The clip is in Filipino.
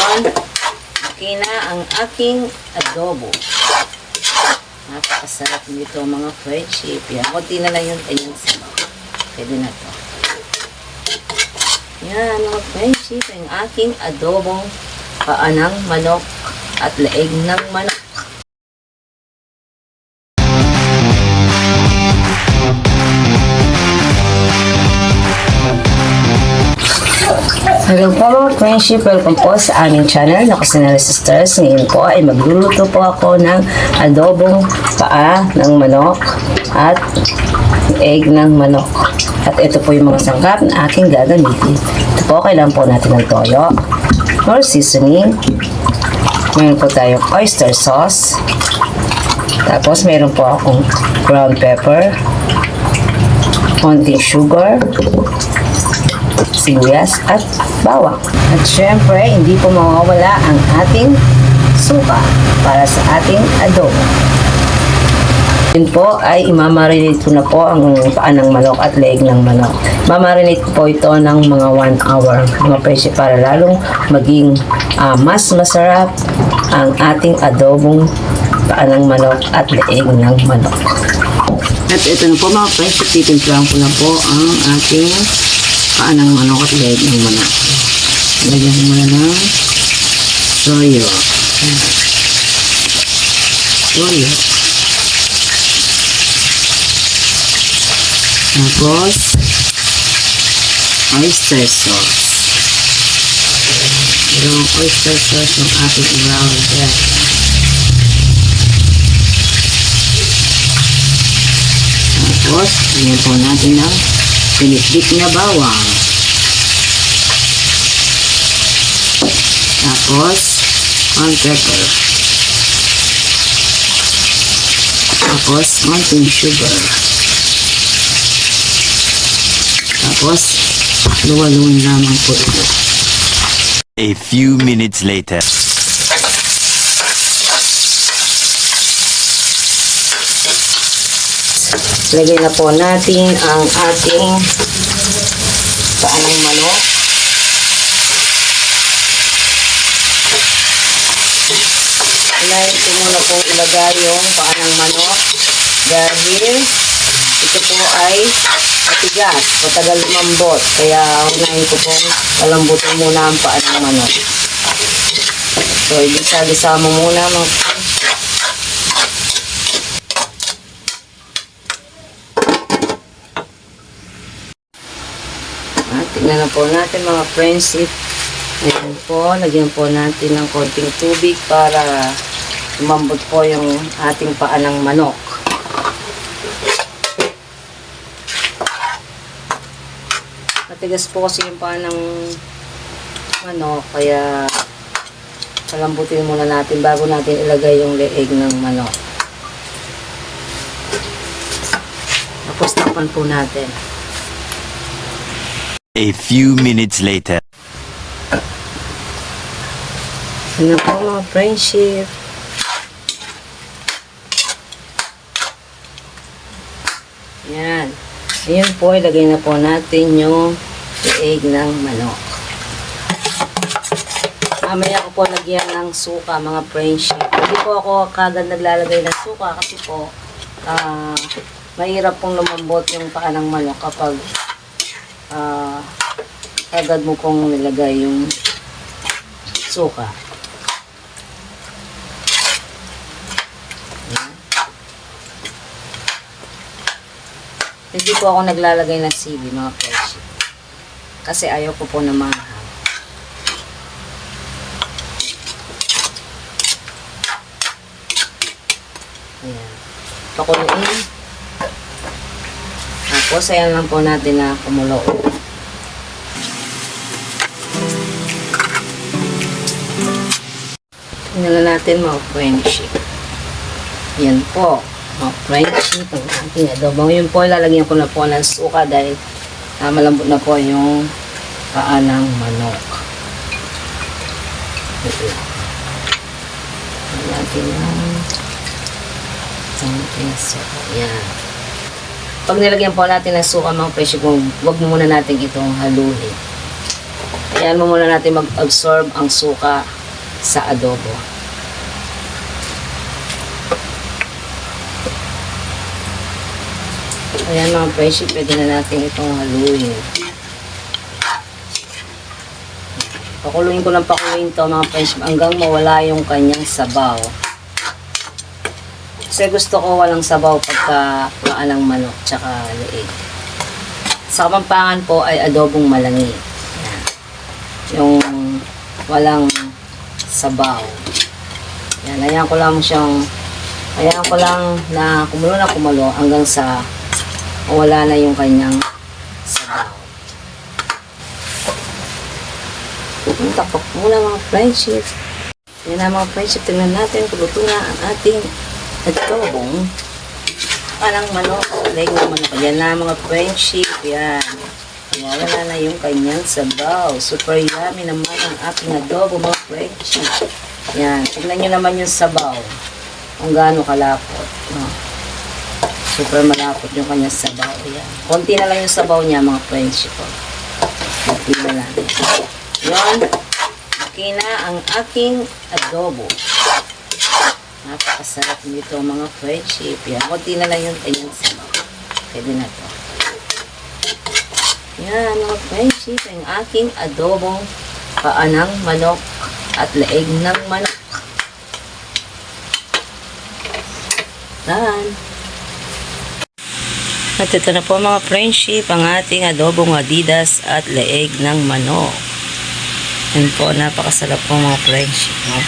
ngayon, okay na ang aking adobo. Napakasarap nito mga friendship. Yan, konti na lang yung kanyang sabaw. Pwede na to. Yan mga friendship, ang aking adobong paanang manok at leeg ng manok. Hello po mga friendship, welcome po sa aming channel na Kusinara Sisters. Ngayon po ay magluluto po ako ng adobong paa ng manok at egg ng manok. At ito po yung mga sangkap na aking gagamitin. Ito po, kailangan po natin ng toyo or seasoning. Meron po tayong oyster sauce. Tapos meron po akong ground pepper, konting sugar, sibuyas at bawang. At syempre, hindi po mawawala ang ating suka para sa ating adobo. Yun po ay imamarinate ko na po ang paa ng manok at leeg ng manok. Mamarinate po ito ng mga 1 hour mga presyo para lalong maging ah, mas masarap ang ating adobong paa ng manok at leeg ng manok. At ito na po mga presyo, titimplahan ko na po ang ating paa ng manok at leeg ng manok. Lagyan ko muna ng toyo. Ayan. Toyo. Tapos, oyster sauce. Yung oyster sauce yung ating brown bread. Tapos, lagyan po natin ng pinitbit na bawang. Tapos, one pepper. Tapos, konting sugar. Tapos, luwa-luwin lamang po ito. A few minutes later. Lagay na po natin ang ating paanang manok. Unahin ko muna pong ilagay yung paanang manok dahil ito po ay matigas, matagal lumambot. Kaya unahin ko pong palambutin muna ang paanang manok. So, igisa-gisa mo muna mga At tingnan na po natin mga friends Ayan po, lagyan po natin ng konting tubig para umambot po yung ating paa ng manok. Matigas po kasi yung paa ng manok, kaya palambutin muna natin bago natin ilagay yung leeg ng manok. Tapos tapan po natin. A few minutes later. Ano po mga friendship? Yan. Ayun po, ilagay na po natin yung leeg ng manok. Mamaya ko po lagyan ng suka mga friendship. Hindi po ako kagad naglalagay ng suka kasi po ah mahirap pong lumambot yung paa ng manok kapag ah agad mo pong nilagay yung suka. Hindi po ako naglalagay ng sili, mga fresh. Kasi ayaw ko po na mahal. Ayan. Pakuluin. Tapos, ayan lang po natin na kumulo. Tingnan na natin mga friendship. Yan po. Mga friendship. Ang ating adobong. Yun po, lalagyan ko na po ng suka dahil ah, malambot na po yung paa manok. Ito. Lagyan natin ng konting suka. Yan. Pag nilagyan po natin ng suka mga friendship, huwag muna natin itong haluhin. Ayan mo muna natin mag-absorb ang suka sa adobo. Ayan mga friendship, pwede na natin itong haluin. Pakuluin ko ng pakuluin to mga friendship hanggang mawala yung kanyang sabaw. Kasi gusto ko walang sabaw pagka paa ng manok tsaka leeg. Sa Kapampangan po ay adobong malangi. Yan. Yung walang sabaw. Yan, ayan ko lang siyang ayan ko lang na kumulo na kumulo hanggang sa wala na yung kanyang sabaw. Tapok muna mga friendship. Yan na mga friendship. Tingnan natin kung na ang ating adobong parang manok. Leg ng manok. Yan na mga friendship. Yan. Wala na yung kanyang sabaw. Super yummy naman ang ating adobo mga friendship. Yan. Tignan nyo naman yung sabaw. Kung gaano kalapot. No? Super malapot yung kanyang sabaw. Yan. Konti na lang yung sabaw niya mga friendship. Oh. Konti na lang. Yan. Okay na ang aking adobo. Napakasarap nito mga friendship. Yan. Konti na lang yung kanyang sabaw. Pwede na to. Yan mga friendship. Ang aking adobong paanang manok at leeg ng manok. Yan. At ito na po mga friendship, ang ating adobong adidas at leeg ng manok. Yan po, napakasarap po mga friendship. No?